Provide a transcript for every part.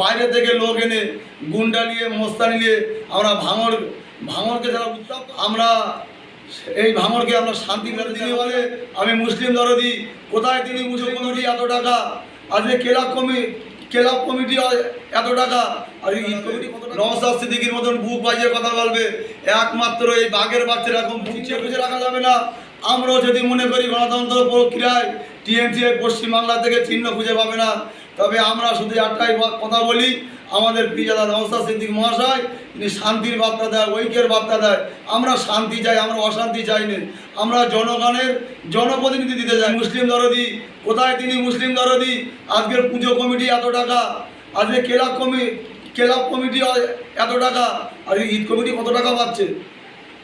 বাইরে থেকে লোক এনে গুন্ডা নিয়ে, মোস্তানি নিয়ে আমরা ভাঙর ভাঙরকে যারা উত্তাপ আমরা এই ভাঙরকে আমরা শান্তি করে তিনি বলে আমি মুসলিম দরদি, কোথায় তিনি মুসলিম কমিটি এত টাকা? আজকে ক্লাব কমি, ক্লাব কমিটি এত টাকা? আর ঈদ কমিটি নওসাদ সিদ্দিকির মতন বুক বাজিয়ে কথা বলবে। একমাত্র এই বাঘের বাচ্চারা এখন বুক চেপে রাখা যাবে না। আমরাও যদি মনে করি গণতন্ত্র প্রক্রিয়ায় টিএমসি পশ্চিমবাংলা থেকে চিহ্ন খুঁজে পাবে না। তবে আমরা শুধু একটাই কথা বলি, আমাদের পিজাদা নওসাদ সিদ্দিক মহাশয়, তিনি শান্তির বার্তা দেয়, ঐক্যের বার্তা দেয়। আমরা শান্তি চাই, আমরা অশান্তি চাই না। আমরা জনগণের জনপ্রতিনিধি দিতে চাই। মুসলিম দরদি, কোথায় তিনি মুসলিম দরদি? আজকের পুজো কমিটি এত টাকা, আজকে ক্লাব কমি, ক্লাব কমিটি এত টাকা আর ঈদ কমিটি কত টাকা পাচ্ছে?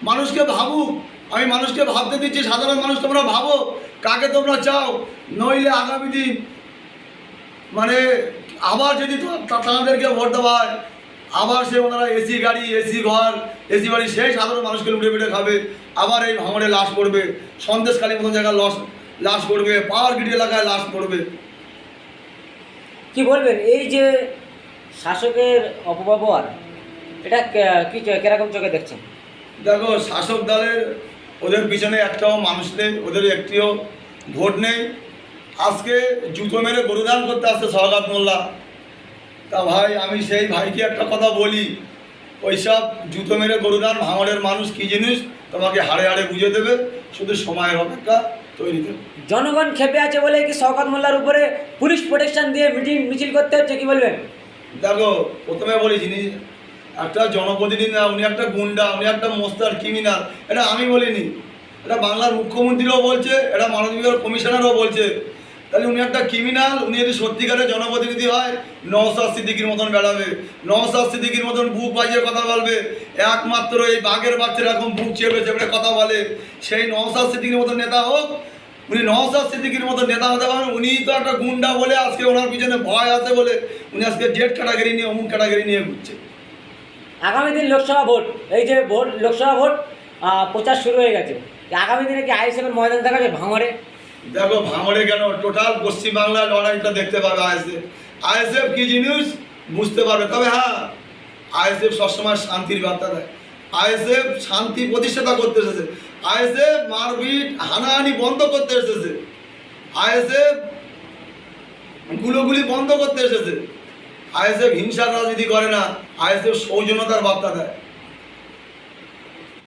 মানুষকে ভাবুক আমি মানুষকে ভাবতে দিচ্ছি সাধারণ মানুষ তোমরা ভাবো কাকে তোমরা চাও? নইলে আগামী দিন মানে আবার যদি তাদেরকে ভোট দেওয়া হয় আবার সে ওনারা এসি গাড়ি এসি ঘর এসি বাড়ি সেই সাধারণ মানুষকে লুটে পিটে খাবে আবার এই ভাঙড়ে লাশ পড়বে সন্দেশখালী মতন জায়গায় লস লাশ পড়বে পাওয়ার গিট এলাকায় লাশ পড়বে। কি বলবেন? এই যে শাসকের অপব্যবহার এটা কে- কি কীরকম চোখে দেখছেন? দেখো শাসক দলের ওদের পিছনে একটাও মানুষ নেই ওদের একটিও ভোট নেই। আজকে জুতো মেরে গরুদান করতে আসছে সহগাত মোল্লা। তা ভাই আমি সেই ভাইকে একটা কথা বলি ওইসব জুতো মেরে গরুদান ভাঙড়ের মানুষ কী জিনিস? তোমাকে হাড়ে হাড়ে বুঝে দেবে শুধু সময়ের অপেক্ষা তৈরি দেবে জনগণ খেপে আছে বলে কি শওকত মোল্লার উপরে পুলিশ প্রোটেকশন দিয়ে মিটিং মিছিল করতে হচ্ছে কি বলবেন? দেখো প্রথমে বলি যিনি একটা জনপ্রতিনিধি না, উনি একটা গুন্ডা, উনি একটা মোস্তার ক্রিমিনাল এটা আমি বলিনি। এটা বাংলার মুখ্যমন্ত্রীও বলছে, এটা মানবাধিকার কমিশনারও বলছে। তাহলে উনি একটা ক্রিমিনাল উনি যদি সত্যিকারের জনপ্রতিনিধি হয় নওসাদ সিদ্দিকির মতন বেড়াবে নওসাদ সিদ্দিকির মতন বুক বাজিয়ে কথা বলবে, একমাত্র এই বাঘের বাচ্চারা এখন বুক চেপে চেপে কথা বলে, সেই নওসাদ সিদ্দিকির মতন নেতা হোক, উনি নওসাদ সিদ্দিকির মতো নেতা হতে পারেন, উনি তো একটা গুন্ডা বলে আজকে ওনার পিছনে ভয় আছে বলে, উনি আজকে জেট ক্যাটাগরি নিয়ে, অমুক ক্যাটাগরি নিয়ে ঘুরছে। আগামী দিন লোকসভা ভোট, এই যে ভোট, লোকসভা ভোট প্রচার শুরু হয়ে গেছে। আগামী দিনে কি আইএসএফের ময়দান দেখা যাবে ভাঙড়ে? দেখো, ভাঙড়ে কেন? টোটাল পশ্চিমবাংলার লড়াইটা দেখতে পাবে আইএসএফ। আইএসএফ কি জিনিস? বুঝতে পারবে তবে হ্যাঁ আইএসএফ সবসময় শান্তির বার্তা দেয়। আইএসএফ শান্তি প্রতিষ্ঠাতা করতে এসেছে। আইএসএফ মারপিট, হানাহানি বন্ধ করতে এসেছে। আইএসএফ গুলোগুলি বন্ধ করতে এসেছে। আইএসএফ হিংসার রাজনীতি করে না আইএসএফ সৌজন্যতার বার্তা দেয়।